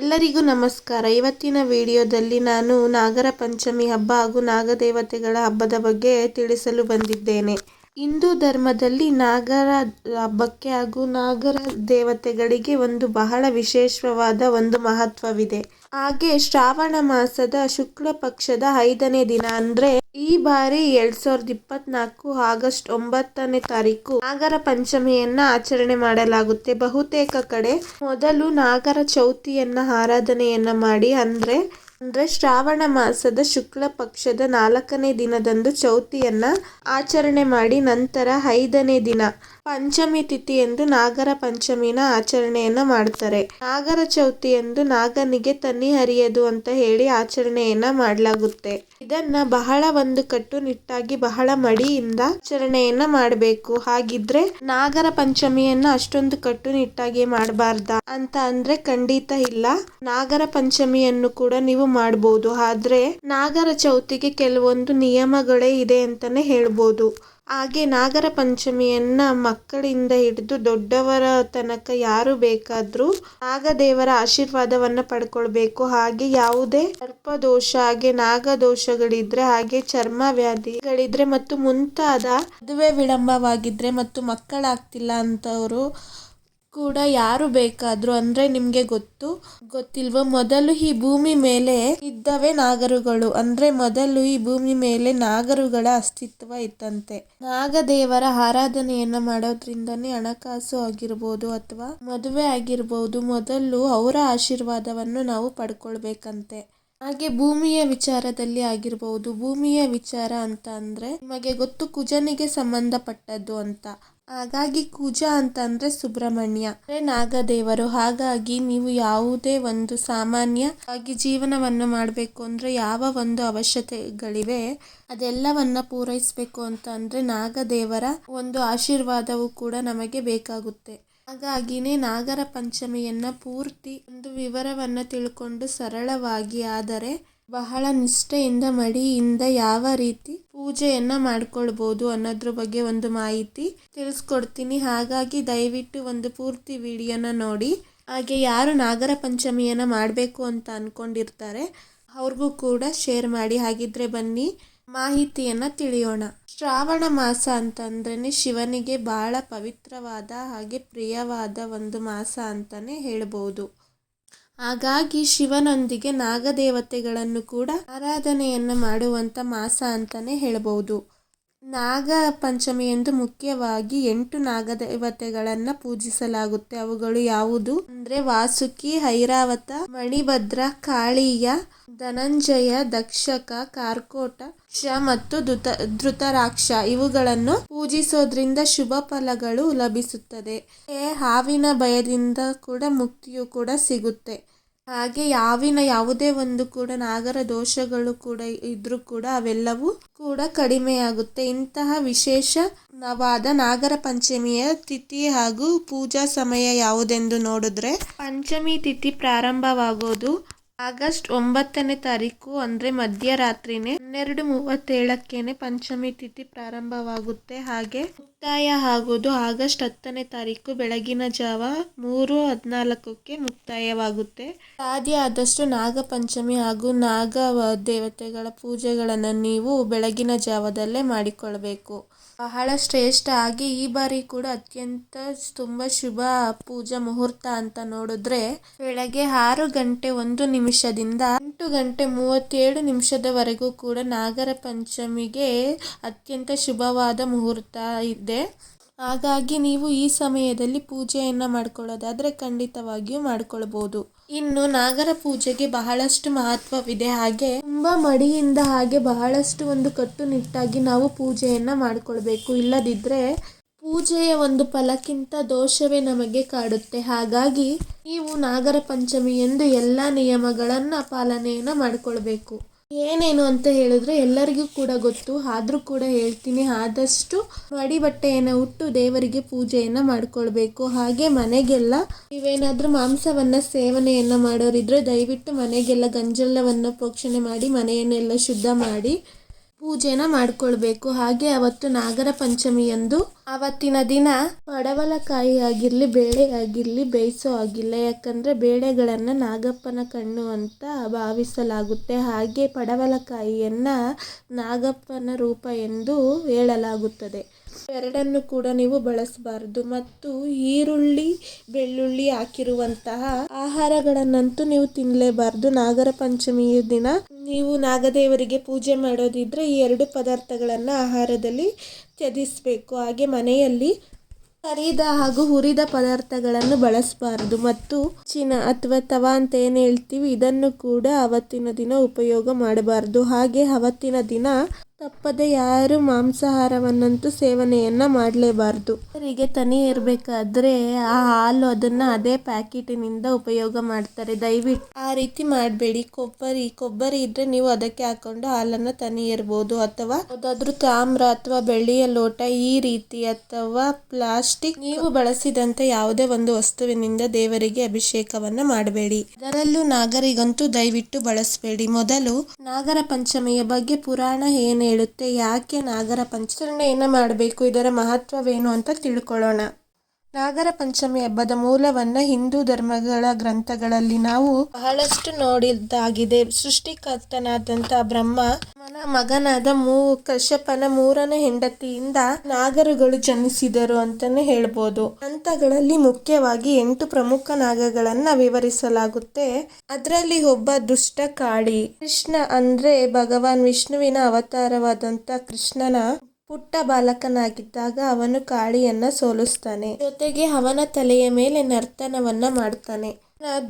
ಎಲ್ಲರಿಗೂ ನಮಸ್ಕಾರ. ಇವತ್ತಿನ ವಿಡಿಯೋದಲ್ಲಿ ನಾನು ನಾಗರ ಪಂಚಮಿ ಹಬ್ಬ ಹಾಗೂ ನಾಗದೇವತೆಗಳ ಹಬ್ಬದ ಬಗ್ಗೆ ತಿಳಿಸಲು ಬಂದಿದ್ದೇನೆ. ಹಿಂದೂ ಧರ್ಮದಲ್ಲಿ ನಾಗರ ಹಬ್ಬಕ್ಕೆ ಹಾಗೂ ನಾಗರ ದೇವತೆಗಳಿಗೆ ಒಂದು ಬಹಳ ವಿಶೇಷವಾದ ಒಂದು ಮಹತ್ವವಿದೆ. ಹಾಗೆ ಶ್ರಾವಣ ಮಾಸದ ಶುಕ್ಲ ಪಕ್ಷದ ಐದನೇ ದಿನ ಅಂದ್ರೆ ಈ ಬಾರಿ ಎರಡ್ ಸಾವಿರದ ಇಪ್ಪತ್ನಾಲ್ಕು ಆಗಸ್ಟ್ ಒಂಬತ್ತನೇ ತಾರೀಕು ನಾಗರ ಪಂಚಮಿಯನ್ನ ಆಚರಣೆ ಮಾಡಲಾಗುತ್ತೆ. ಬಹುತೇಕ ಕಡೆ ಮೊದಲು ನಾಗರ ಚೌತಿಯನ್ನ ಆರಾಧನೆಯನ್ನ ಮಾಡಿ ಅಂದ್ರೆ ಅಂದ್ರೆ ಶ್ರಾವಣ ಮಾಸದ ಶುಕ್ಲ ಪಕ್ಷದ ನಾಲ್ಕನೇ ದಿನದಂದು ಚೌತಿಯನ್ನ ಆಚರಣೆ ಮಾಡಿ ನಂತರ ಐದನೇ ದಿನ. ಪಂಚಮಿ ತಿಥಿ ಎಂದು ನಾಗರ ಪಂಚಮಿನ ಆಚರಣೆಯನ್ನ ಮಾಡ್ತಾರೆ. ನಾಗರ ಚೌತಿಯಂದು ನಾಗನಿಗೆ ತನ್ನಿ ಹರಿಯದು ಅಂತ ಹೇಳಿ ಆಚರಣೆಯನ್ನ ಮಾಡಲಾಗುತ್ತೆ. ಇದನ್ನ ಬಹಳ ಒಂದು ಕಟ್ಟುನಿಟ್ಟಾಗಿ ಬಹಳ ಮಡಿಯಿಂದ ಆಚರಣೆಯನ್ನ ಮಾಡಬೇಕು. ಹಾಗಿದ್ರೆ ನಾಗರ ಪಂಚಮಿಯನ್ನ ಅಷ್ಟೊಂದು ಕಟ್ಟುನಿಟ್ಟಾಗಿ ಮಾಡಬಾರ್ದ ಅಂತ ಅಂದ್ರೆ ಖಂಡಿತ ಇಲ್ಲ. ನಾಗರ ಪಂಚಮಿಯನ್ನು ಕೂಡ ನೀವು ಮಾಡಬಹುದು ಆದ್ರೆ ನಾಗರ ಚೌತಿಗೆ ಕೆಲವೊಂದು ನಿಯಮಗಳೇ ಇದೆ ಅಂತಾನೆ ಹೇಳ್ಬೋದು. ಹಾಗೆ ನಾಗರ ಪಂಚಮಿಯನ್ನ ಮಕ್ಕಳಿಂದ ಹಿಡಿದು ದೊಡ್ಡವರ ತನಕ ಯಾರು ಬೇಕಾದ್ರೂ ನಾಗದೇವರ ಆಶೀರ್ವಾದವನ್ನ ಪಡ್ಕೊಳ್ಬೇಕು. ಹಾಗೆ ಯಾವುದೇ ಸರ್ಪದೋಷ, ಹಾಗೆ ನಾಗದೋಷಗಳಿದ್ರೆ, ಹಾಗೆ ಚರ್ಮ ವ್ಯಾಧಿಗಳಿದ್ರೆ ಮತ್ತು ಮುಂತಾದ ಮದುವೆ ವಿಳಂಬವಾಗಿದ್ರೆ ಮತ್ತು ಮಕ್ಕಳಾಗ್ತಿಲ್ಲ ಅಂತವರು ಕೂಡ ಯಾರು ಬೇಕಾದ್ರು ಅಂದ್ರೆ ನಿಮ್ಗೆ ಗೊತ್ತು. ಗೊತ್ತಿಲ್ವ? ಮೊದಲು ಈ ಭೂಮಿ ಮೇಲೆ ಇದ್ದವೇ ನಾಗರುಗಳು. ಅಂದ್ರೆ ಮೊದಲು ಈ ಭೂಮಿ ಮೇಲೆ ನಾಗರುಗಳ ಅಸ್ತಿತ್ವ ಇತ್ತಂತೆ. ನಾಗದೇವರ ಆರಾಧನೆಯನ್ನ ಮಾಡೋದ್ರಿಂದನೇ ಹಣಕಾಸು ಆಗಿರ್ಬೋದು ಅಥವಾ ಮದುವೆ ಆಗಿರ್ಬೋದು ಮೊದಲು ಅವರ ಆಶೀರ್ವಾದವನ್ನು ನಾವು ಪಡ್ಕೊಳ್ಬೇಕಂತೆ. ಹಾಗೆ ಭೂಮಿಯ ವಿಚಾರದಲ್ಲಿ ಆಗಿರ್ಬೋದು. ಭೂಮಿಯ ವಿಚಾರ ಅಂತ ಅಂದ್ರೆ ನಿಮಗೆ ಗೊತ್ತು ಕುಜನಿಗೆ ಸಂಬಂಧಪಟ್ಟದ್ದು ಅಂತ. ಹಾಗಾಗಿ ಕುಜ ಅಂತ ಅಂದ್ರೆ ಸುಬ್ರಹ್ಮಣ್ಯ ನಾಗದೇವರು, ಹಾಗಾಗಿ ನೀವು ಯಾವುದೇ ಒಂದು ಸಾಮಾನ್ಯ ಆಗಿ ಜೀವನವನ್ನು ಮಾಡಬೇಕು ಅಂದ್ರೆ ಯಾವ ಒಂದು ಅವಶ್ಯತೆಗಳಿವೆ, ಅದೆಲ್ಲವನ್ನ ಪೂರೈಸಬೇಕು ಅಂತ ಅಂದ್ರೆ ನಾಗದೇವರ ಒಂದು ಆಶೀರ್ವಾದವು ಕೂಡ ನಮಗೆ ಬೇಕಾಗುತ್ತೆ. ಹಾಗಾಗಿನೇ ನಾಗರ ಪಂಚಮಿಯನ್ನ ಪೂರ್ತಿ ಒಂದು ವಿವರವನ್ನ ತಿಳ್ಕೊಂಡು ಸರಳವಾಗಿ, ಆದರೆ ಬಹಳ ನಿಷ್ಠೆಯಿಂದ ಮಡಿಯಿಂದ ಯಾವ ರೀತಿ ಪೂಜೆಯನ್ನ ಮಾಡ್ಕೊಳ್ಬೋದು ಅನ್ನೋದ್ರ ಬಗ್ಗೆ ಒಂದು ಮಾಹಿತಿ ತಿಳಿಸ್ಕೊಡ್ತೀನಿ. ಹಾಗಾಗಿ ದಯವಿಟ್ಟು ಒಂದು ಪೂರ್ತಿ ವಿಡಿಯೋನ ನೋಡಿ. ಹಾಗೆ ಯಾರು ನಾಗರ ಪಂಚಮಿಯನ್ನ ಮಾಡಬೇಕು ಅಂತ ಅನ್ಕೊಂಡಿರ್ತಾರೆ, ಅವ್ರಿಗೂ ಕೂಡ ಶೇರ್ ಮಾಡಿ. ಹಾಗಿದ್ರೆ ಬನ್ನಿ, ಮಾಹಿತಿಯನ್ನ ತಿಳಿಯೋಣ. ಶ್ರಾವಣ ಮಾಸ ಅಂತಂದ್ರೆ ಶಿವನಿಗೆ ಬಹಳ ಪವಿತ್ರವಾದ ಹಾಗೆ ಪ್ರಿಯವಾದ ಒಂದು ಮಾಸ ಅಂತಾನೆ ಹೇಳ್ಬೋದು. ಹಾಗಾಗಿ ಶಿವನೊಂದಿಗೆ ನಾಗದೇವತೆಗಳನ್ನು ಕೂಡ ಆರಾಧನೆಯನ್ನು ಮಾಡುವಂತ ಮಾಸ ಅಂತಾನೆ ಹೇಳ್ಬೋದು. ನಾಗ ಪಂಚಮಿ ಎಂದು ಮುಖ್ಯವಾಗಿ ಎಂಟು ನಾಗದೇವತೆಗಳನ್ನ ಪೂಜಿಸಲಾಗುತ್ತೆ. ಅವುಗಳು ಯಾವುದು? ಅಂದ್ರೆ ವಾಸುಕಿ, ಐರಾವತ, ಮಣಿಭದ್ರ, ಕಾಳಿಯ, ಧನಂಜಯ, ದಕ್ಷಕ, ಕಾರ್ಕೋಟ ಶ ಮತ್ತು ಧೃತ, ಧೃತರಾಕ್ಷ. ಇವುಗಳನ್ನು ಪೂಜಿಸೋದ್ರಿಂದ ಶುಭ ಫಲಗಳು ಲಭಿಸುತ್ತದೆ. ಹಾವಿನ ಭಯದಿಂದ ಕೂಡ ಮುಕ್ತಿಯು ಕೂಡ ಸಿಗುತ್ತೆ. ಹಾಗೆ ಯಾವಿನ ಯಾವುದೇ ಒಂದು ಕೂಡ ನಾಗರ ದೋಷಗಳು ಕೂಡ ಇದ್ರೂ ಕೂಡ ಅವೆಲ್ಲವೂ ಕೂಡ ಕಡಿಮೆಯಾಗುತ್ತೆ. ಇಂತಹ ವಿಶೇಷವಾದ ನಾಗರ ಪಂಚಮಿಯ ತಿಥಿ ಹಾಗೂ ಪೂಜಾ ಸಮಯ ಯಾವುದೆಂದು ನೋಡಿದ್ರೆ ಪಂಚಮಿ ತಿಥಿ ಪ್ರಾರಂಭವಾಗೋದು ಆಗಸ್ಟ್ ಒಂಬತ್ತನೇ ತಾರೀಕು ಅಂದ್ರೆ ಮಧ್ಯರಾತ್ರಿನೇ ಹನ್ನೆರಡು ಮೂವತ್ತೇಳಕ್ಕೇನೆ ಪಂಚಮಿ ತಿಥಿ ಪ್ರಾರಂಭವಾಗುತ್ತೆ. ಹಾಗೆ ಮುಕ್ತಾಯ ಆಗೋದು ಆಗಸ್ಟ್ ಹತ್ತನೇ ತಾರೀಕು ಬೆಳಗಿನ ಜಾವ ಮೂರು ಹದಿನಾಲ್ಕಕ್ಕೆ ಮುಕ್ತಾಯವಾಗುತ್ತೆ. ಸಾಧ್ಯ ಆದಷ್ಟು ನಾಗಪಂಚಮಿ ಹಾಗೂ ನಾಗ ದೇವತೆಗಳ ಪೂಜೆಗಳನ್ನು ನೀವು ಬೆಳಗಿನ ಜಾವದಲ್ಲೇ ಮಾಡಿಕೊಳ್ಬೇಕು. ಬಹಳ ಶ್ರೇಷ್ಠ ಆಗಿ ಈ ಬಾರಿ ಕೂಡ ಅತ್ಯಂತ ತುಂಬ ಶುಭ ಪೂಜಾ ಮುಹೂರ್ತ ಅಂತ ನೋಡಿದ್ರೆ ಬೆಳಗ್ಗೆ ಆರು ಗಂಟೆ ಒಂದು ನಿಮಿಷದಿಂದ ಎಂಟು ಗಂಟೆ ಮೂವತ್ತೇಳು ನಿಮಿಷದವರೆಗೂ ಕೂಡ ನಾಗರ ಪಂಚಮಿಗೆ ಅತ್ಯಂತ ಶುಭವಾದ ಮುಹೂರ್ತ ಇದೆ. ಹಾಗಾಗಿ ನೀವು ಈ ಸಮಯದಲ್ಲಿ ಪೂಜೆಯನ್ನು ಮಾಡ್ಕೊಳ್ಳೋದಾದರೆ ಖಂಡಿತವಾಗಿಯೂ ಮಾಡ್ಕೊಳ್ಬೋದು. ಇನ್ನು ನಾಗರ ಪೂಜೆಗೆ ಬಹಳಷ್ಟು ಮಹತ್ವವಿದೆ. ಹಾಗೆ ತುಂಬ ಮಡಿಯಿಂದ ಹಾಗೆ ಬಹಳಷ್ಟು ಒಂದು ಕಟ್ಟುನಿಟ್ಟಾಗಿ ನಾವು ಪೂಜೆಯನ್ನು ಮಾಡಿಕೊಳ್ಬೇಕು. ಇಲ್ಲದಿದ್ದರೆ ಪೂಜೆಯ ಒಂದು ಫಲಕ್ಕಿಂತ ದೋಷವೇ ನಮಗೆ ಕಾಡುತ್ತೆ. ಹಾಗಾಗಿ ನೀವು ನಾಗರ ಪಂಚಮಿ ಎಂದು ಎಲ್ಲ ನಿಯಮಗಳನ್ನು ಪಾಲನೆಯನ್ನು ಮಾಡ್ಕೊಳ್ಬೇಕು. ಏನೇನು ಅಂತ ಹೇಳಿದ್ರೆ ಎಲ್ಲರಿಗೂ ಕೂಡ ಗೊತ್ತು, ಆದರೂ ಕೂಡ ಹೇಳ್ತೀನಿ. ಆದಷ್ಟು ಮಡಿ ಬಟ್ಟೆಯನ್ನು ಉಟ್ಟು ದೇವರಿಗೆ ಪೂಜೆಯನ್ನು ಮಾಡಿಕೊಳ್ಬೇಕು. ಹಾಗೆ ಮನೆಗೆಲ್ಲ ನೀವೇನಾದರೂ ಮಾಂಸವನ್ನು ಸೇವನೆಯನ್ನು ಮಾಡೋರಿದ್ರೆ ದಯವಿಟ್ಟು ಮನೆಗೆಲ್ಲ ಗಂಜಲವನ್ನು ಪ್ರೋಕ್ಷಣೆ ಮಾಡಿ, ಮನೆಯನ್ನೆಲ್ಲ ಶುದ್ಧ ಮಾಡಿ. ಪೂಜೆನ ಮಾಡ್ಕೊಳ್ಬೇಕು. ಹಾಗೆ ಅವತ್ತು ನಾಗರ ಪಂಚಮಿಯಂದು ಅವತ್ತಿನ ದಿನ ಪಡವಲಕಾಯಿ ಆಗಿರಲಿ, ಬೇಳೆ ಆಗಿರಲಿ, ಬೇಯಿಸೋ ಆಗಿಲ್ಲ. ಯಾಕಂದ್ರೆ ಬೇಳೆಗಳನ್ನ ನಾಗಪ್ಪನ ಕಣ್ಣು ಅಂತ ಭಾವಿಸಲಾಗುತ್ತೆ. ಹಾಗೆ ಪಡವಲಕಾಯಿಯನ್ನು ನಾಗಪ್ಪನ ರೂಪ ಎಂದು ಹೇಳಲಾಗುತ್ತದೆ. ಎರಡನ್ನು ಕೂಡ ನೀವು ಬಳಸಬಾರದು. ಮತ್ತು ಈರುಳ್ಳಿ, ಬೆಳ್ಳುಳ್ಳಿ ಹಾಕಿರುವಂತಹ ಆಹಾರಗಳನ್ನಂತೂ ನೀವು ತಿನ್ನಲೇಬಾರದು ನಾಗರ ಪಂಚಮಿಯ ದಿನ ನೀವು ನಾಗದೇವರಿಗೆ ಪೂಜೆ ಮಾಡೋದಿದ್ರೆ ಈ ಎರಡು ಪದಾರ್ಥಗಳನ್ನು ಆಹಾರದಲ್ಲಿ ತ್ಯಜಿಸಬೇಕು. ಹಾಗೆ ಮನೆಯಲ್ಲಿ ಕರಿದ ಹಾಗೂ ಹುರಿದ ಪದಾರ್ಥಗಳನ್ನು ಬಳಸಬಾರದು. ಮತ್ತು ಚಿನ ಅಥವಾ ತವಾ ಅಂತ ಏನು ಹೇಳ್ತೀವಿ, ಇದನ್ನು ಕೂಡ ಅವತ್ತಿನ ದಿನ ಉಪಯೋಗ ಮಾಡಬಾರದು. ಹಾಗೆ ಅವತ್ತಿನ ದಿನ ತಪ್ಪದೆ ಯಾರು ಮಾಂಸಾಹಾರವನ್ನಂತೂ ಸೇವನೆಯನ್ನ ಮಾಡಲೇಬಾರದು. ಅವರಿಗೆ ತನಿ ಇರಬೇಕಾದ್ರೆ ಆ ಹಾಲು ಅದನ್ನ ಅದೇ ಪ್ಯಾಕೆಟಿನಿಂದ ಉಪಯೋಗ ಮಾಡ್ತಾರೆ. ದಯವಿಟ್ಟು ಆ ರೀತಿ ಮಾಡಬೇಡಿ. ಕೊಬ್ಬರಿ ಕೊಬ್ಬರಿ ಇದ್ರೆ ನೀವು ಅದಕ್ಕೆ ಹಾಕೊಂಡು ಹಾಲನ್ನ ತನಿ ಇರ್ಬೋದು. ಅಥವಾ ಯಾವುದಾದ್ರೂ ತಾಮ್ರ ಅಥವಾ ಬೆಳ್ಳಿಯ ಲೋಟ ಈ ರೀತಿ ಅಥವಾ ಪ್ಲಾಸ್ಟಿಕ್ ನೀವು ಬಳಸಿದಂತೆ ಯಾವುದೇ ಒಂದು ವಸ್ತುವಿನಿಂದ ದೇವರಿಗೆ ಅಭಿಷೇಕವನ್ನ ಮಾಡಬೇಡಿ. ಅದರಲ್ಲೂ ನಾಗರಿಗಂತೂ ದಯವಿಟ್ಟು ಬಳಸಬೇಡಿ. ಮೊದಲು ನಾಗರ ಪಂಚಮಿಯ ಬಗ್ಗೆ ಪುರಾಣ ಏನ್ ಹೇಳುತ್ತೆ. ಯಾಕೆ ನಾಗರ ಪಂಚರಣೆಯನ್ನ ಮಾಡಬೇಕು? ಇದರ ಮಹತ್ವವೇನು ಅಂತ ತಿಳ್ಕೊಳ್ಳೋಣ. ನಾಗರ ಪಂಚಮಿ ಹಬ್ಬದ ಮೂಲವನ್ನ ಹಿಂದೂ ಧರ್ಮಗಳ ಗ್ರಂಥಗಳಲ್ಲಿ ನಾವು ಬಹಳಷ್ಟು ನೋಡಿದ್ದಾಗಿದೆ. ಸೃಷ್ಟಿಕರ್ತನಾದಂತ ಬ್ರಹ್ಮ, ಮನ ಮಗನಾದ ಮೂ, ಕಶ್ಯಪನ ಮೂರನೇ ಹೆಂಡತಿಯಿಂದ ನಾಗರುಗಳು ಜನಿಸಿದರು ಅಂತಾನೆ ಹೇಳ್ಬೋದು. ಗ್ರಂಥಗಳಲ್ಲಿ ಮುಖ್ಯವಾಗಿ ಎಂಟು ಪ್ರಮುಖ ನಾಗಗಳನ್ನ ವಿವರಿಸಲಾಗುತ್ತೆ. ಅದರಲ್ಲಿ ಒಬ್ಬ ದುಷ್ಟ ಕಾಳಿ ಕೃಷ್ಣ ಅಂದ್ರೆ ಭಗವಾನ್ ವಿಷ್ಣುವಿನ ಅವತಾರವಾದಂತ ಕೃಷ್ಣನ ಪುಟ್ಟ ಬಾಲಕನಾಗಿದ್ದಾಗ ಅವನು ಕಾಳಿಯನ್ನ ಸೋಲಿಸ್ತಾನೆ. ಜೊತೆಗೆ ಅವನ ತಲೆಯ ಮೇಲೆ ನರ್ತನವನ್ನ ಮಾಡ್ತಾನೆ.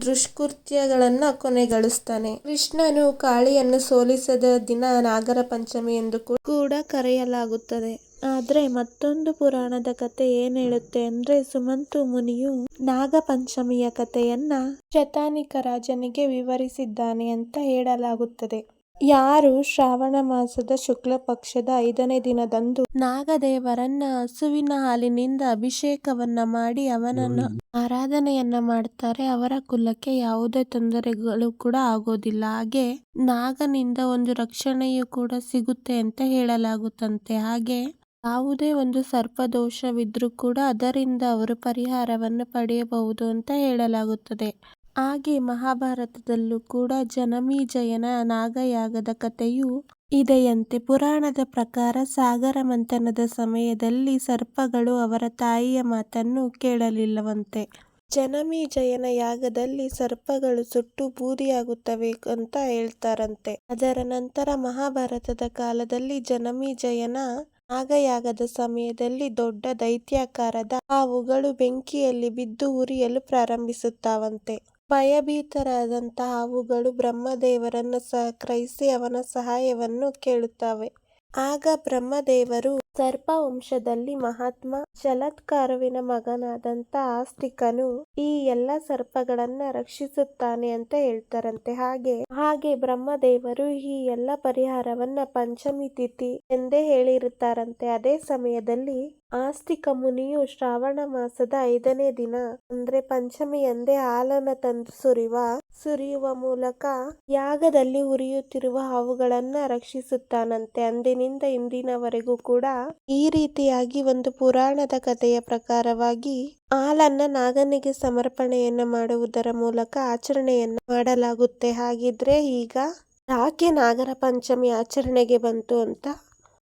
ದುಷ್ಕೃತ್ಯಗಳನ್ನ ಕೊನೆಗಳಿಸ್ತಾನೆ. ಕೃಷ್ಣನು ಕಾಳಿಯನ್ನು ಸೋಲಿಸದ ದಿನ ನಾಗರ ಪಂಚಮಿ ಎಂದು ಕೂಡ ಕರೆಯಲಾಗುತ್ತದೆ. ಆದ್ರೆ ಮತ್ತೊಂದು ಪುರಾಣದ ಕತೆ ಏನ್ ಹೇಳುತ್ತೆ ಅಂದ್ರೆ ಸುಮಂತು ಮುನಿಯು ನಾಗ ಪಂಚಮಿಯ ಕಥೆಯನ್ನ ಶತಾನಿಕ ರಾಜನಿಗೆ ವಿವರಿಸಿದ್ದಾನೆ ಅಂತ ಹೇಳಲಾಗುತ್ತದೆ. ಯಾರು ಶ್ರಾವಣ ಮಾಸದ ಶುಕ್ಲ ಪಕ್ಷದ ಐದನೇ ದಿನದಂದು ನಾಗದೇವರನ್ನ ಹಸುವಿನ ಹಾಲಿನಿಂದ ಅಭಿಷೇಕವನ್ನ ಮಾಡಿ ಅವನನ್ನ ಆರಾಧನೆಯನ್ನ ಮಾಡ್ತಾರೆ, ಅವರ ಕುಲಕ್ಕೆ ಯಾವುದೇ ತೊಂದರೆಗಳು ಕೂಡ ಆಗೋದಿಲ್ಲ. ಹಾಗೆ ನಾಗನಿಂದ ಒಂದು ರಕ್ಷಣೆಯು ಕೂಡ ಸಿಗುತ್ತೆ ಅಂತ ಹೇಳಲಾಗುತ್ತಂತೆ. ಹಾಗೆ ಯಾವುದೇ ಒಂದು ಸರ್ಪದೋಷವಿದ್ರೂ ಕೂಡ ಅದರಿಂದ ಅವರು ಪರಿಹಾರವನ್ನು ಪಡೆಯಬಹುದು ಅಂತ ಹೇಳಲಾಗುತ್ತದೆ. ಹಾಗೆ ಮಹಾಭಾರತದಲ್ಲೂ ಕೂಡ ಜನಮೀಜಯನ ನಾಗಯಾಗದ ಕಥೆಯು ಇದೆಯಂತೆ ಪುರಾಣದ ಪ್ರಕಾರ ಸಾಗರ ಮಂಥನದ ಸಮಯದಲ್ಲಿ ಸರ್ಪಗಳು ಅವರ ತಾಯಿಯ ಮಾತನ್ನು ಕೇಳಲಿಲ್ಲವಂತೆ. ಜನಮೀಜಯನ ಯಾಗದಲ್ಲಿ ಸರ್ಪಗಳು ಸುಟ್ಟು ಬೂದಿಯಾಗುತ್ತವೆ ಅಂತ ಹೇಳ್ತಾರಂತೆ. ಅದರ ನಂತರ ಮಹಾಭಾರತದ ಕಾಲದಲ್ಲಿ ಜನಮೀಜಯನ ನಾಗಯಾಗದ ಸಮಯದಲ್ಲಿ ದೊಡ್ಡ ದೈತ್ಯಾಕಾರದ ಹಾವುಗಳು ಬೆಂಕಿಯಲ್ಲಿ ಬಿದ್ದು ಉರಿಯಲು ಪ್ರಾರಂಭಿಸುತ್ತಾವಂತೆ. ಭಯಭೀತರಾದಂತ ಅವುಗಳು ಬ್ರಹ್ಮದೇವರನ್ನು ಸಹಕರಿಸಿ ಅವನ ಸಹಾಯವನ್ನು ಕೇಳುತ್ತವೆ. ಆಗ ಬ್ರಹ್ಮದೇವರು ಸರ್ಪ ವಂಶದಲ್ಲಿ ಮಹಾತ್ಮ ಜಲತ್ಕಾರುವಿನ ಮಗನಾದಂತ ಆಸ್ತಿಕನು ಈ ಎಲ್ಲ ಸರ್ಪಗಳನ್ನ ರಕ್ಷಿಸುತ್ತಾನೆ ಅಂತ ಹೇಳ್ತಾರಂತೆ. ಹಾಗೆ ಹಾಗೆ ಬ್ರಹ್ಮದೇವರು ಈ ಎಲ್ಲ ಪರಿಹಾರವನ್ನ ಪಂಚಮಿ ತಿಥಿ ಎಂದೇ ಹೇಳಿರುತ್ತಾರಂತೆ. ಅದೇ ಸಮಯದಲ್ಲಿ ಆಸ್ತಿಕ ಮುನಿಯು ಶ್ರಾವಣ ಮಾಸದ ಐದನೇ ದಿನ, ಅಂದ್ರೆ ಪಂಚಮಿ ಎಂದೇ ಹಾಲನ್ನ ತಂದು ಸುರಿಯುವ ಸುರಿಯುವ ಮೂಲಕ ಯಾಗದಲ್ಲಿ ಉರಿಯುತ್ತಿರುವ ಹಾವುಗಳನ್ನ ರಕ್ಷಿಸುತ್ತಾನಂತೆ. ಅಂದಿನಿಂದ ಇಂದಿನವರೆಗೂ ಕೂಡ ಈ ರೀತಿಯಾಗಿ ಒಂದು ಪುರಾಣದ ಕಥೆಯ ಪ್ರಕಾರವಾಗಿ ಹಾಲನ್ನ ನಾಗನಿಗೆ ಸಮರ್ಪಣೆಯನ್ನ ಮಾಡುವುದರ ಮೂಲಕ ಆಚರಣೆಯನ್ನ ಮಾಡಲಾಗುತ್ತೆ. ಹಾಗಿದ್ರೆ ಈಗ ಯಾಕೆ ನಾಗರ ಪಂಚಮಿ ಆಚರಣೆಗೆ ಬಂತು ಅಂತ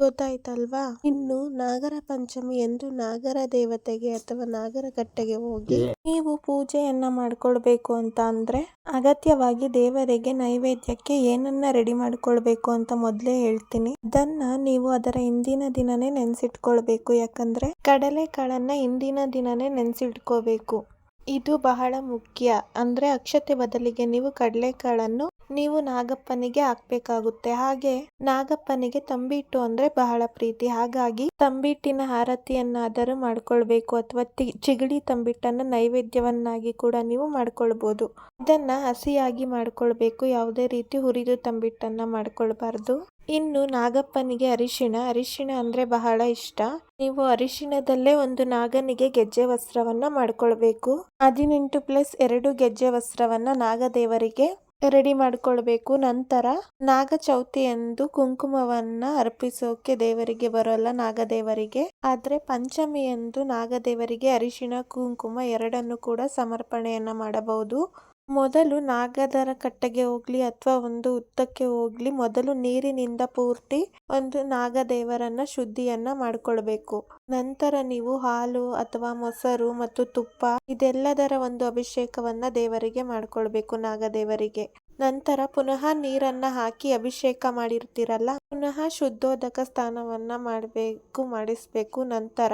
ಗೊತ್ತಾಯ್ತಲ್ವಾ? ಇನ್ನು ನಾಗರ ಪಂಚಮಿ ಎಂದು ನಾಗರ ದೇವತೆಗೆ ಅಥವಾ ನಾಗರ ಕಟ್ಟೆಗೆ ಹೋಗಿ ನೀವು ಪೂಜೆಯನ್ನ ಮಾಡ್ಕೊಳ್ಬೇಕು ಅಂತ ಅಂದ್ರೆ ಅಗತ್ಯವಾಗಿ ದೇವರಿಗೆ ನೈವೇದ್ಯಕ್ಕೆ ಏನನ್ನ ರೆಡಿ ಮಾಡ್ಕೊಳ್ಬೇಕು ಅಂತ ಮೊದ್ಲೇ ಹೇಳ್ತೀನಿ. ಅದನ್ನ ನೀವು ಅದರ ಹಿಂದಿನ ದಿನನೇ ನೆನ್ಸಿಟ್ಕೊಳ್ಬೇಕು. ಯಾಕಂದ್ರೆ ಕಡಲೆ ಕಾಳನ್ನ ಹಿಂದಿನ ದಿನನೇ ನೆನ್ಸಿಟ್ಕೋಬೇಕು. ಇದು ಬಹಳ ಮುಖ್ಯ. ಅಂದ್ರೆ ಅಕ್ಷತೆ ಬದಲಿಗೆ ನೀವು ಕಡಲೆಕಾಳನ್ನು ನೀವು ನಾಗಪ್ಪನಿಗೆ ಹಾಕ್ಬೇಕಾಗುತ್ತೆ. ಹಾಗೆ ನಾಗಪ್ಪನಿಗೆ ತಂಬಿಟ್ಟು ಅಂದ್ರೆ ಬಹಳ ಪ್ರೀತಿ. ಹಾಗಾಗಿ ತಂಬಿಟ್ಟಿನ ಆರತಿಯನ್ನಾದರೂ ಮಾಡ್ಕೊಳ್ಬೇಕು ಅಥವಾ ಚಿಗಳಿ ತಂಬಿಟ್ಟನ್ನ ನೈವೇದ್ಯವನ್ನಾಗಿ ಕೂಡ ನೀವು ಮಾಡ್ಕೊಳ್ಬಹುದು ಇದನ್ನ ಹಸಿಯಾಗಿ ಮಾಡ್ಕೊಳ್ಬೇಕು. ಯಾವುದೇ ರೀತಿ ಹುರಿದು ತಂಬಿಟ್ಟನ್ನ ಮಾಡ್ಕೊಳ್ಬಾರ್ದು. ಇನ್ನು ನಾಗಪ್ಪನಿಗೆ ಅರಿಶಿಣ. ಅರಿಶಿಣ ಅಂದ್ರೆ ಬಹಳ ಇಷ್ಟ. ನೀವು ಅರಿಶಿಣದಲ್ಲೇ ಒಂದು ನಾಗನಿಗೆ ಗೆಜ್ಜೆ ವಸ್ತ್ರವನ್ನ ಮಾಡ್ಕೊಳ್ಬೇಕು. ಹದಿನೆಂಟು ಪ್ಲಸ್ ಎರಡು ಗೆಜ್ಜೆ ವಸ್ತ್ರವನ್ನ ನಾಗದೇವರಿಗೆ ರೆಡಿ ಮಾಡ್ಕೊಳ್ಬೇಕು. ನಂತರ ನಾಗ ಚೌತಿಯಂದು ಕುಂಕುಮವನ್ನ ಅರ್ಪಿಸೋಕೆ ದೇವರಿಗೆ ಬರೋಲ್ಲ ನಾಗದೇವರಿಗೆ. ಆದ್ರೆ ಪಂಚಮಿಯಂದು ನಾಗದೇವರಿಗೆ ಅರಿಶಿಣ, ಕುಂಕುಮ ಎರಡನ್ನು ಕೂಡ ಸಮರ್ಪಣೆಯನ್ನ ಮಾಡಬಹುದು. ಮೊದಲು ನಾಗದರ ಕಟ್ಟೆಗೆ ಹೋಗ್ಲಿ ಅಥವಾ ಒಂದು ಉತ್ತಕ್ಕೆ ಹೋಗ್ಲಿ, ಮೊದಲು ನೀರಿನಿಂದ ಪೂರ್ತಿ ಒಂದು ನಾಗದೇವರನ್ನ ಶುದ್ಧಿಯನ್ನ ಮಾಡ್ಕೊಳ್ಬೇಕು. ನಂತರ ನೀವು ಹಾಲು ಅಥವಾ ಮೊಸರು ಮತ್ತು ತುಪ್ಪ ಇದೆಲ್ಲದರ ಒಂದು ಅಭಿಷೇಕವನ್ನ ದೇವರಿಗೆ ಮಾಡ್ಕೊಳ್ಬೇಕು ನಾಗದೇವರಿಗೆ. ನಂತರ ಪುನಃ ನೀರನ್ನ ಹಾಕಿ ಅಭಿಷೇಕ ಮಾಡಿರ್ತೀರಲ್ಲ, ಪುನಃ ಶುದ್ಧೋದಕ ಸ್ಥಾನವನ್ನ ಮಾಡಬೇಕು, ಮಾಡಿಸ್ಬೇಕು. ನಂತರ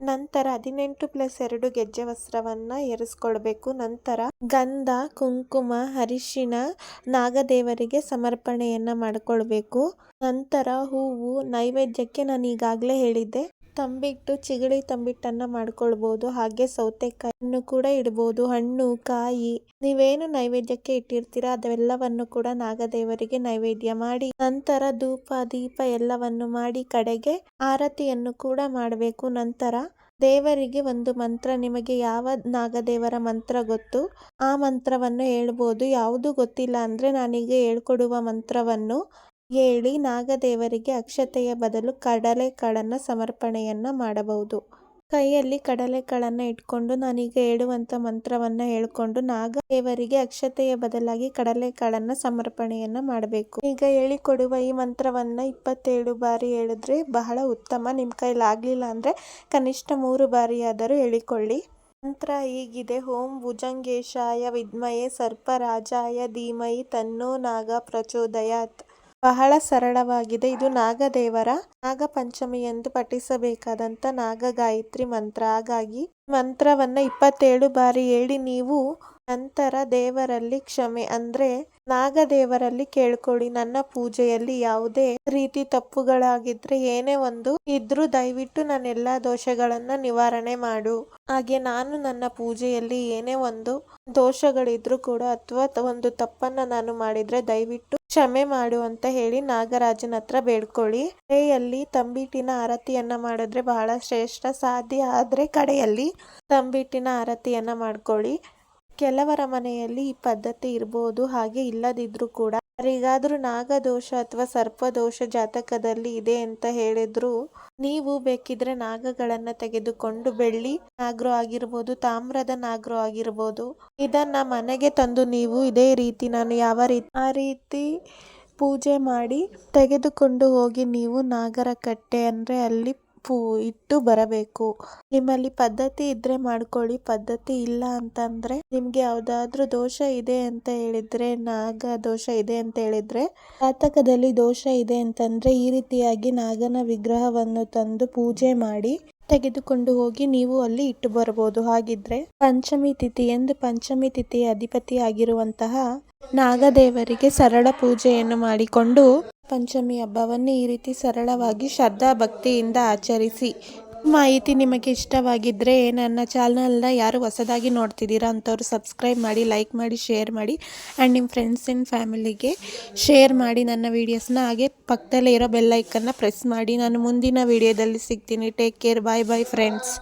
ನಂತರ ಹದಿನೆಂಟು ಪ್ಲಸ್ ಎರಡು ಗೆಜ್ಜೆ ವಸ್ತ್ರವನ್ನ ಏರಿಸ್ಕೊಳ್ಬೇಕು. ನಂತರ ಗಂಧ, ಕುಂಕುಮ, ಅರಿಶಿಣ, ನಾಗದೇವರಿಗೆ ಸಮರ್ಪಣೆಯನ್ನ ಮಾಡ್ಕೊಳ್ಬೇಕು. ನಂತರ ಹೂವು ನೈವೇದ್ಯಕ್ಕೆ ನಾನು ಈಗಾಗಲೇ ಹೇಳಿದ್ದೆ. ತಂಬಿಟ್ಟು ಚಿಗಳಿ ತಂಬಿಟ್ಟನ್ನ ಮಾಡ್ಕೊಳ್ಬಹುದು ಹಾಗೆ ಸೌತೆಕಾಯಿಯನ್ನು ಕೂಡ ಇಡಬಹುದು ಹಣ್ಣು, ಕಾಯಿ, ನೀವೇನು ನೈವೇದ್ಯಕ್ಕೆ ಇಟ್ಟಿರ್ತೀರಾ, ಅದೆಲ್ಲವನ್ನು ಕೂಡ ನಾಗದೇವರಿಗೆ ನೈವೇದ್ಯ ಮಾಡಿ, ನಂತರ ಧೂಪ, ದೀಪ ಎಲ್ಲವನ್ನು ಮಾಡಿ ಕಡೆಗೆ ಆರತಿಯನ್ನು ಕೂಡ ಮಾಡಬೇಕು. ನಂತರ ದೇವರಿಗೆ ಒಂದು ಮಂತ್ರ, ನಿಮಗೆ ಯಾವ ನಾಗದೇವರ ಮಂತ್ರ ಗೊತ್ತು, ಆ ಮಂತ್ರವನ್ನು ಹೇಳ್ಬೋದು. ಯಾವುದು ಗೊತ್ತಿಲ್ಲ ಅಂದ್ರೆ ನಾನೀಗ ಹೇಳ್ಕೊಡುವ ಮಂತ್ರವನ್ನು ಹೇಳಿ ನಾಗದೇವರಿಗೆ ಅಕ್ಷತೆಯ ಬದಲು ಕಡಲೆಕಾಳನ್ನ ಸಮರ್ಪಣೆಯನ್ನ ಮಾಡಬಹುದು. ಕೈಯಲ್ಲಿ ಕಡಲೆಕಾಳನ್ನ ಇಟ್ಕೊಂಡು ನಾನೀಗ ಹೇಳುವಂತ ಮಂತ್ರವನ್ನ ಹೇಳ್ಕೊಂಡು ನಾಗದೇವರಿಗೆ ಅಕ್ಷತೆಯ ಬದಲಾಗಿ ಕಡಲೆಕಾಳನ್ನ ಸಮರ್ಪಣೆಯನ್ನ ಮಾಡಬೇಕು. ಈಗ ಹೇಳಿಕೊಡುವ ಈ ಮಂತ್ರವನ್ನ ಇಪ್ಪತ್ತೇಳು ಬಾರಿ ಹೇಳಿದ್ರೆ ಬಹಳ ಉತ್ತಮ. ನಿಮ್ ಆಗ್ಲಿಲ್ಲ ಅಂದ್ರೆ ಕನಿಷ್ಠ ಮೂರು ಬಾರಿಯಾದರೂ ಹೇಳಿಕೊಳ್ಳಿ. ಮಂತ್ರ ಹೀಗಿದೆ. ಓಂ ಭುಜಂಗೇಶಾಯ ವಿದ್ಮಯೇ ಸರ್ಪರಾಜಾಯ ಧೀಮಯಿ ತನ್ನೋ ನಾಗ ಪ್ರಚೋದಯಾತ್. ಬಹಳ ಸರಳವಾಗಿದೆ. ಇದು ನಾಗದೇವರ ನಾಗ ಪಂಚಮಿಯಂದು ಪಠಿಸಬೇಕಾದಂತ ನಾಗ ಗಾಯತ್ರಿ ಮಂತ್ರ. ಹಾಗಾಗಿ ಮಂತ್ರವನ್ನ ಇಪ್ಪತ್ತೇಳು ಬಾರಿ ಹೇಳಿ ನೀವು ನಂತರ ದೇವರಲ್ಲಿ ಕ್ಷಮೆ ಅಂದ್ರೆ ನಾಗದೇವರಲ್ಲಿ ಕೇಳ್ಕೊಳ್ಳಿ ನನ್ನ ಪೂಜೆಯಲ್ಲಿ ಯಾವುದೇ ರೀತಿ ತಪ್ಪುಗಳಾಗಿದ್ರೆ ಏನೇ ಒಂದು ಇದ್ರೂ ದಯವಿಟ್ಟು ನನ್ನೆಲ್ಲ ದೋಷಗಳನ್ನ ನಿವಾರಣೆ ಮಾಡು. ಹಾಗೆ ನಾನು ನನ್ನ ಪೂಜೆಯಲ್ಲಿ ಏನೇ ಒಂದು ದೋಷಗಳಿದ್ರು ಕೂಡ ಅಥವಾ ಒಂದು ತಪ್ಪನ್ನ ನಾನು ಮಾಡಿದ್ರೆ ದಯವಿಟ್ಟು ಕ್ಷಮೆ ಮಾಡು ಅಂತ ಹೇಳಿ ನಾಗರಾಜನ ಹತ್ರ ಬೇಡ್ಕೊಳ್ಳಿ. ಕಡೆಯಲ್ಲಿ ತಂಬಿಟ್ಟಿನ ಆರತಿಯನ್ನ ಮಾಡಿದ್ರೆ ಬಹಳ ಶ್ರೇಷ್ಠ ಸಾಧ್ಯ. ಆದ್ರೆ ಕಡೆಯಲ್ಲಿ ತಂಬಿಟ್ಟಿನ ಆರತಿಯನ್ನ ಮಾಡ್ಕೊಳ್ಳಿ. ಕೆಲವರ ಮನೆಯಲ್ಲಿ ಈ ಪದ್ಧತಿ ಇರಬಹುದು ಹಾಗೆ ಇಲ್ಲದಿದ್ರು ಕೂಡ. ಯಾರಿಗಾದ್ರೂ ನಾಗದೋಷ ಅಥವಾ ಸರ್ಪದೋಷ ಜಾತಕದಲ್ಲಿ ಇದೆ ಅಂತ ಹೇಳಿದ್ರು ನೀವು ಬೇಕಿದ್ರೆ ನಾಗಗಳನ್ನ ತೆಗೆದುಕೊಂಡು ಬೆಳ್ಳಿ ನಾಗರು ಆಗಿರ್ಬೋದು, ತಾಮ್ರದ ನಾಗರು ಆಗಿರ್ಬೋದು, ಇದನ್ನ ಮನೆಗೆ ತಂದು ನೀವು ಇದೇ ರೀತಿ ನಾನು ಯಾವ ರೀತಿ, ಆ ರೀತಿ ಪೂಜೆ ಮಾಡಿ ತೆಗೆದುಕೊಂಡು ಹೋಗಿ ನೀವು ನಾಗರ ಕಟ್ಟೆ ಅಂದ್ರೆ ಅಲ್ಲಿ ಪೂ ಇಟ್ಟು ಬರಬೇಕು. ನಿಮ್ಮಲ್ಲಿ ಪದ್ಧತಿ ಇದ್ರೆ ಮಾಡ್ಕೊಳ್ಳಿ. ಪದ್ಧತಿ ಇಲ್ಲ ಅಂತಂದ್ರೆ ನಿಮ್ಗೆ ಯಾವ್ದಾದ್ರು ದೋಷ ಇದೆ ಅಂತ ಹೇಳಿದ್ರೆ, ನಾಗ ದೋಷ ಇದೆ ಅಂತ ಹೇಳಿದ್ರೆ, ಜಾತಕದಲ್ಲಿ ದೋಷ ಇದೆ ಅಂತಂದ್ರೆ ಈ ರೀತಿಯಾಗಿ ನಾಗನ ವಿಗ್ರಹವನ್ನು ತಂದು ಪೂಜೆ ಮಾಡಿ ತೆಗೆದುಕೊಂಡು ಹೋಗಿ ನೀವು ಅಲ್ಲಿ ಇಟ್ಟು ಬರಬಹುದು ಹಾಗಿದ್ರೆ ಪಂಚಮಿ ತಿಥಿ ಎಂದು ಪಂಚಮಿ ತಿಥಿಯ ಅಧಿಪತಿ ಆಗಿರುವಂತಹ ನಾಗದೇವರಿಗೆ ಸರಳ ಪೂಜೆಯನ್ನು ಮಾಡಿಕೊಂಡು ಪಂಚಮಿ ಹಬ್ಬವನ್ನು ಈ ರೀತಿ ಸರಳವಾಗಿ ಶ್ರದ್ಧಾ ಭಕ್ತಿಯಿಂದ ಆಚರಿಸಿ. ಮಾಹಿತಿ ನಿಮಗೆ ಇಷ್ಟವಾಗಿದ್ದರೆ ನನ್ನ ಚಾನಲ್ನ ಯಾರು ಹೊಸದಾಗಿ ನೋಡ್ತಿದ್ದೀರಾ ಅಂಥವ್ರು ಸಬ್ಸ್ಕ್ರೈಬ್ ಮಾಡಿ, ಲೈಕ್ ಮಾಡಿ, ಶೇರ್ ಮಾಡಿ ಆ್ಯಂಡ್ ನಿಮ್ಮ ಫ್ರೆಂಡ್ಸ್ ಆ್ಯಂಡ್ ಫ್ಯಾಮಿಲಿಗೆ ಶೇರ್ ಮಾಡಿ ನನ್ನ ವೀಡಿಯೋಸ್ನ ಹಾಗೆ ಪಕ್ಕದಲ್ಲೇ ಇರೋ ಬೆಲ್ಲೈಕನ್ನ ಪ್ರೆಸ್ ಮಾಡಿ. ನಾನು ಮುಂದಿನ ವೀಡಿಯೋದಲ್ಲಿ ಸಿಗ್ತೀನಿ. Take care bye bye friends